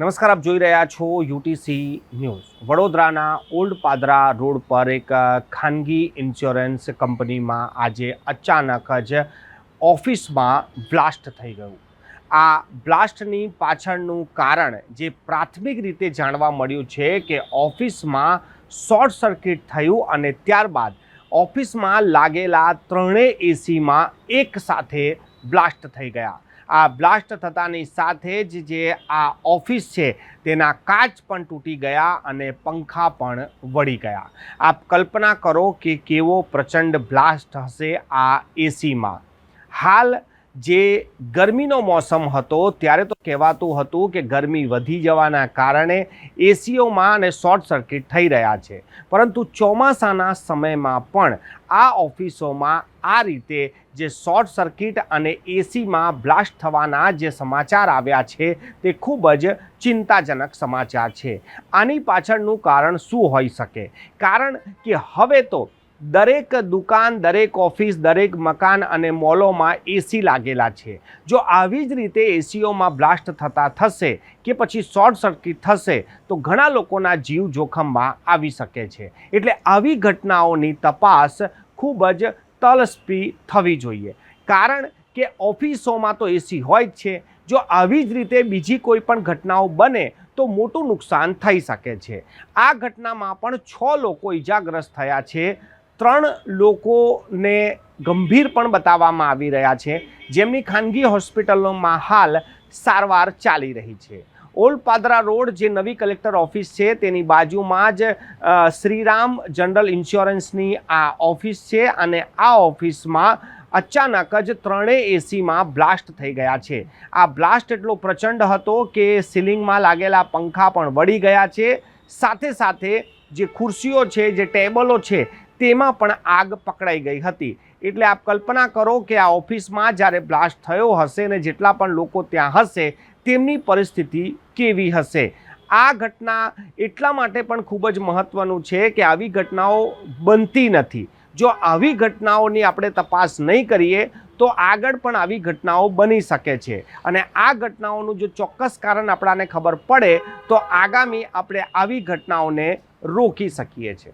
નમસ્કાર, આપ જોઈ રહ્યા છો યુટીસી ન્યૂઝ. વડોદરાના ઓલ્ડ પાદરા રોડ પર એક ખાનગી ઇન્સ્યોરન્સ કંપનીમાં આજે અચાનક જ ઓફિસમાં બ્લાસ્ટ થઈ ગયું. આ બ્લાસ્ટની પાછળનું કારણ જે પ્રાથમિક રીતે જાણવા મળ્યું છે કે ઓફિસમાં શોર્ટ સર્કિટ થયું અને ત્યારબાદ ઓફિસમાં લાગેલા ત્રણેય એસીમાં એક સાથે બ્લાસ્ટ થઈ ગયા. આ બ્લાસ્ટ થતાની સાથે જ જે આ ઓફિસ છે, તેના કાચ પણ તૂટી ગયા અને પંખા પણ વળી ગયા. આપ કલ્પના કરો કે કેવો પ્રચંડ બ્લાસ્ટ હશે આ એસીમાં હાલ જે ગરમીનો મોસમ હતો ત્યારે તો કહેવાતું હતું કે ગરમી વધી જવાના કારણે એસીઓમાં અને શોર્ટ સર્કિટ થઈ રહ્યા છે. પરંતુ ચોમાસાના સમયમાં પણ આ ઓફિસોમાં આ રીતે જે શોર્ટ સર્કિટ અને એસીમાં બ્લાસ્ટ થવાના જે સમાચાર આવ્યા છે તે ખૂબ જ ચિંતાજનક સમાચાર છે. આની પાછળનું કારણ શું હોઈ શકે? કારણ કે હવે તો દરેક દુકાન, દરેક ઓફિસ, દરેક મકાન અને મોલોમાં એસી લાગેલા છે. જો આવી જ રીતે એસીઓમાં બ્લાસ્ટ થતા થશે કે પછી શોર્ટ સર્કિટ થશે, તો ઘણા લોકોના જીવ જોખમમાં આવી શકે છે. એટલે આવી ઘટનાઓની તપાસ ખૂબ જ તલસ્પી થવી જોઈએ. કારણ કે ઓફિસોમાં તો એસી હોય જ છે. જો આવી જ રીતે બીજી કોઈ પણ ઘટનાઓ બને, તો મોટું નુકસાન થઈ શકે છે. આ ઘટનામાં પણ છ લોકો ઈજાગ્રસ્ત થયા છે. ત્રણ લોકોને ગંભીર પણ બતાવવામાં આવી રહ્યા છે. જેમની ખાનગી હોસ્પિટલોમાં હાલ સારવાર ચાલી રહી છે. ઓલ્ડ પાદરા રોડ જે નવી કલેક્ટર ઓફિસ છે, તેની બાજુમાં જ શ્રીરામ જનરલ ઇન્સ્યોરન્સની આ ઓફિસ છે અને આ ઓફિસમાં અચાનક જ ત્રણેય એસીમાં બ્લાસ્ટ થઈ ગયા છે. આ બ્લાસ્ટ એટલો પ્રચંડ હતો કે સીલિંગમાં લાગેલા પંખા પણ વળી ગયા છે. સાથે સાથે જે ખુરશીઓ છે, જે ટેબલો છે તેમાં પણ આગ પકડાઈ ગઈ હતી. એટલે આપ કલ્પના કરો કે આ ઓફિસમાં જ્યારે બ્લાસ્ટ થયો હશે ને જેટલા પણ લોકો ત્યાં હશે, તેમની પરિસ્થિતિ કેવી હશે? આ ઘટના એટલા માટે પણ ખૂબ જ મહત્ત્વનું છે કે આવી ઘટનાઓ બનતી નથી. જો આવી ઘટનાઓની આપણે તપાસ નહીં કરીએ, તો આગળ પણ આવી ઘટનાઓ બની શકે છે. અને આ ઘટનાઓનું જો ચોક્કસ કારણ આપણાને ખબર પડે, તો આગામી આપણે આવી ઘટનાઓને રોકી શકીએ છીએ.